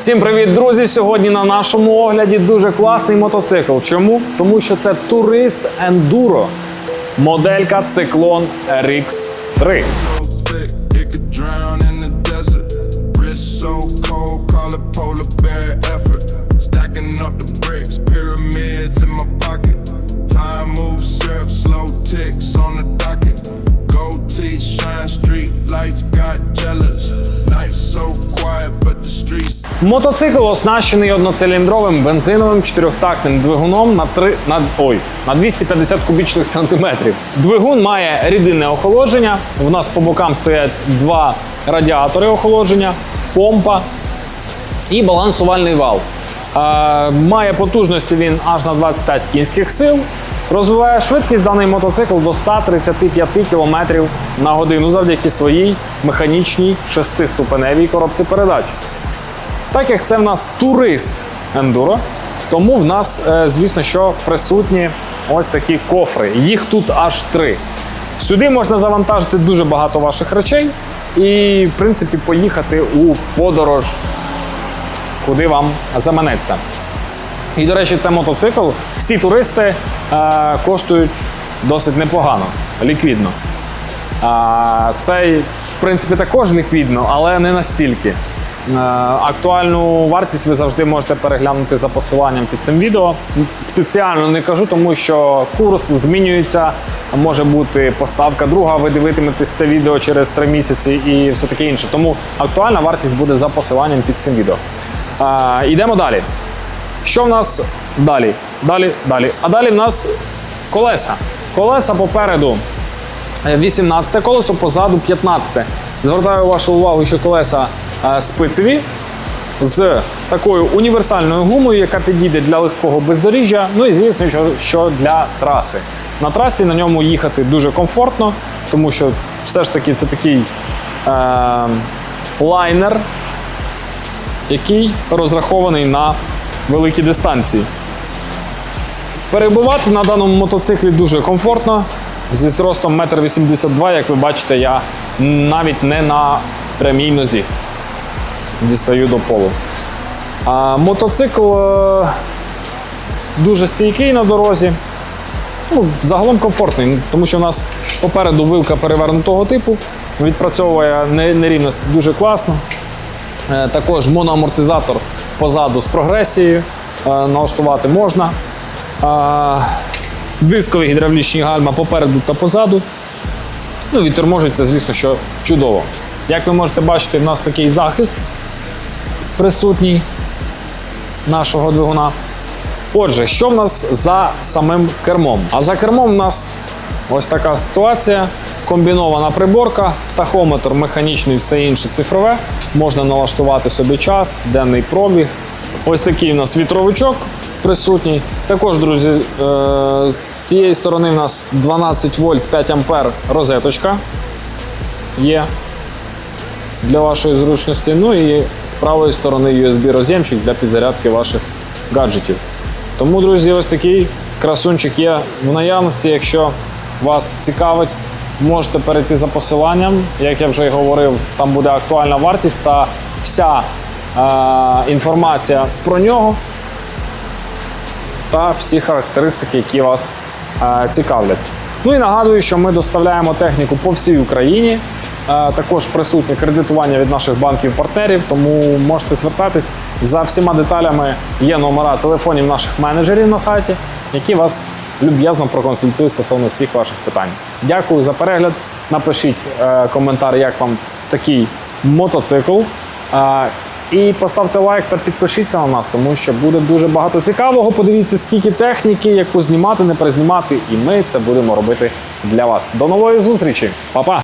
Всім привіт, друзі! Сьогодні на нашому огляді дуже класний мотоцикл. Чому? Тому що це турист Enduro. Моделька Циклон RX 3. so thick, it could drown in the desert. Wrist so cold, call it polar bear effort. Stacking up the bricks, pyramids in my pocket. Time moves, syrup, slow ticks on the docket. Gold teeth, shine, street lights got jealous. Мотоцикл оснащений одноциліндровим бензиновим чотирьохтактним двигуном на 3, на, ой, на 250 кубічних сантиметрів. Двигун має рідинне охолодження. У нас по бокам стоять два радіатори охолодження, помпа і балансувальний вал. Е, має потужності він аж на 25 кінських сил. Розвиває швидкість даний мотоцикл до 135 км на годину завдяки своїй механічній шестиступеневій коробці передач. Так як це в нас турист ендуро, тому в нас, е, звісно, що присутні ось такі кофри. Їх тут аж три. Сюди можна завантажити дуже багато ваших речей і, в принципі, поїхати у подорож, куди вам заманеться. І, до речі, це мотоцикл. Всі туристи е, коштують досить непогано, ліквідно. А, Цей, в принципі, також ліквідно, але не настільки. Е, Актуальну вартість ви завжди можете переглянути за посиланням під цим відео. Спеціально не кажу, тому що курс змінюється. Може бути поставка друга. Ви дивитиметесь це відео через 3 місяці і все таке інше. Тому актуальна вартість буде за посиланням під цим відео. Е, Йдемо далі. Що в нас далі? Далі, далі. А далі в нас колеса. Колеса попереду 18 колесо, позаду 15. Звертаю вашу увагу, що колеса спицеві з такою універсальною гумою, яка підійде для легкого бездоріжжя. Ну і звісно, що, для траси. На трасі на ньому їхати дуже комфортно, тому що все ж таки це такий е, лайнер, який розрахований на великі дистанції. Перебувати на даному мотоциклі дуже комфортно. Зі зростом 1,82 м, як ви бачите, я навіть не на прямій нозі дістаю до полу. А, мотоцикл е, дуже стійкий на дорозі. Ну, загалом комфортний, тому що у нас попереду вилка перевернутого типу, відпрацьовує нерівності дуже класно. Е, Також моноамортизатор позаду з прогресією е, налаштувати можна. Дискові гідравлічні гальма попереду та позаду. Ну, відторможить звісно, що чудово. Як ви можете бачити, в нас такий захист присутній нашого двигуна. Отже, що в нас за самим кермом? А за кермом в нас ось така ситуація. Комбінована приборка, тахометр, механічний, все інше цифрове. Можна налаштувати собі час, денний пробіг. Ось такий у нас вітровичок присутній. Також, друзі, е, з цієї сторони в нас 12 вольт 5 ампер розеточка є для вашої зручності. Ну і з правої сторони USB-роз'ємчик для підзарядки ваших гаджетів. Тому, друзі, ось такий красунчик є в наявності. Якщо вас цікавить, можете перейти за посиланням. Як я вже й говорив, там буде актуальна вартість та вся е, інформація про нього та всі характеристики, які вас е, цікавлять. Ну і нагадую, що ми доставляємо техніку по всій Україні. Також присутнє кредитування від наших банків-партнерів, тому можете звертатись за всіма деталями. Є номера телефонів наших менеджерів на сайті, які вас люб'язно проконсультують стосовно всіх ваших питань. Дякую за перегляд. Напишіть е, коментар, як вам такий мотоцикл. Е, і поставте лайк та підпишіться на нас, тому що буде дуже багато цікавого. Подивіться, скільки техніки, яку знімати, не перезнімати, і ми це будемо робити для вас. До нової зустрічі, Па-па!